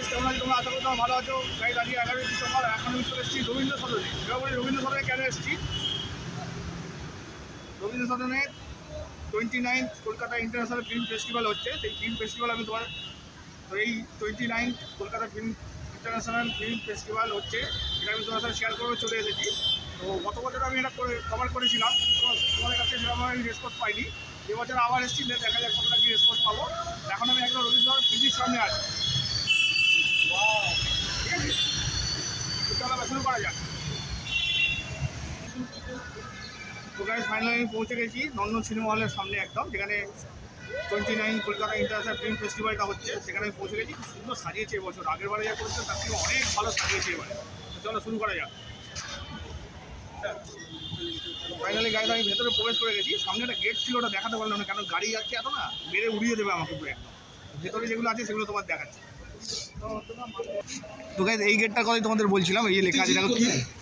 Guys কেমন আছো তোমরা আশা করি তোমরা ভালো আছো। গাইজ আজকে এগারোই ডিসেম্বর এখন আমি চলে এসেছি রবীন্দ্র সদনে। এবার বলি, রবীন্দ্র সদনে কেন এসেছি? রবীন্দ্র সদনে twenty nine Kolkata international film festival হচ্ছে। সেই ফিল্ম ফেস্টিভ্যাল আমি তোমার তো এই twenty nine Kolkata film international film festival হচ্ছে। এটা আমি তোমার সাথে শেয়ার করে চলে এসেছি। তো গত বছর আমি এটা করে কভার করেছিলাম। তো তোমাদের কাছে সেরকম আমি রেসপন্স পাইনি। এবছর আবার এসেছি, দেখা যাক কতটা কি রেসপন্স পাবো। এখন আমি একদম রবীন্দ্র টিভির সামনে আছি। চলো শুরু ফাইনালি আমি পৌঁছে গেছি নন্দন সিনেমা হলের সামনে একদম, যেখানে twenty nine Kolkata international film ফেস্টিভ্যালটা হচ্ছে, সেখানে আমি পৌঁছে গেছি। সুন্দর সাজিয়েছে এবছর আগের বারে যা করেছে তার থেকে অনেক ভালো সাজিয়েছে এবারে। চলো শুরু করা যাক। ফাইনালি গাড়ি আমি ভেতরে প্রবেশ করে গেছি, সামনে একটা গেট ছিল, ওটা দেখাতে পারলাম না কারণ গাড়ি যাচ্ছে এত না বেড়ে উড়িয়ে দেবে আমাকে পুরো একদম। ভেতরে যেগুলো আছে, সেগুলো তোমার দেখাচ্ছে। তো গাইজ এই গেটটার কথাই তোমাদের বলছিলাম, এই যে লেখা আছে, দেখো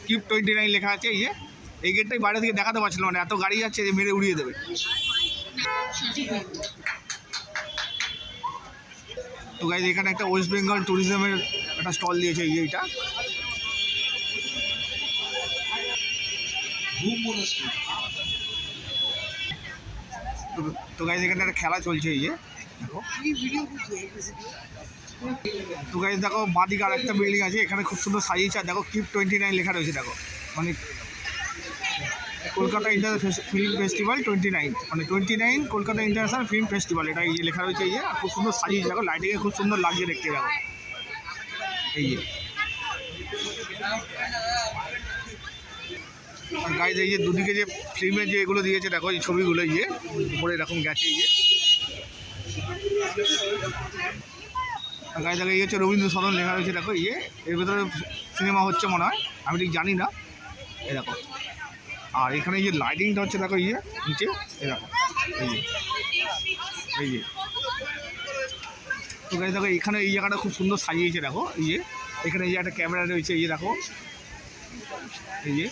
কিপ টোয়েন্টি নাইন লেখা আছে, এই যে, এই গেটটাই বাইরে থেকে দেখাতে পারছিলাম না এত গাড়ি যাচ্ছে যে মেরে উড়িয়ে দেবে। তো গাইজ এখানে একটা ওয়েস্ট বেঙ্গল ট্যুরিজমের একটা স্টল দিয়েছে এইটা তো গাইজ এখানে একটা খেলা চলছে, এই যে, দেখো। তো গাইজ দেখো, বাদিকে আর একটা বিল্ডিং আছে, এখানে খুব সুন্দর সাজিয়েছে। আর দেখো কিপ টোয়েন্টি নাইন লেখা রয়েছে, দেখো। মানে Kolkata inter film festival twenty nine মানে twenty nine Kolkata international film festival এটা এই লেখা রয়েছে, এই যে খুব সুন্দর সাজিয়েছে, দেখো লাইটিংয়ে খুব সুন্দর লাগছে দেখতে, দেখো। এই যে। আর গাইজ এই যে দুদিকে যে ফিল্মের যে এগুলো দিয়েছে, দেখো, এই ছবিগুলো, এই যে, উপরে এরকম গেছে, এই যে। আর গাইজ দেখো হচ্ছে রবীন্দ্র সদন লেখা রয়েছে, দেখো ইয়ে। এর ভেতরে সিনেমা হচ্ছে মনে হয়, আমি ঠিক জানি না। দেখো। আর এখানে যে লাইটিংটা হচ্ছে, দেখো ইয়ে নিচে দেখো, এই যে এই যে। তো গাইজ দেখো এখানে এই জায়গাটা খুব সুন্দর সাজিয়েছে, দেখো এই যে এখানে এই যে একটা ক্যামেরা রয়েছে, এই যে দেখো, এই যে।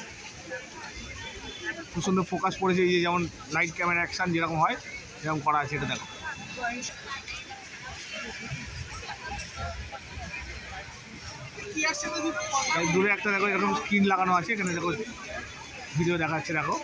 খুব সুন্দর ফোকাস পড়েছে, এই যে যেমন লাইট ক্যামেরা অ্যাকশন যেরকম হয় সেরকম করা আছে, এটা দেখো। দূরে একটা দেখো এরকম স্ক্রিন লাগানো আছে এখানে দেখো ভিডিও দেখাচ্ছে দেখো।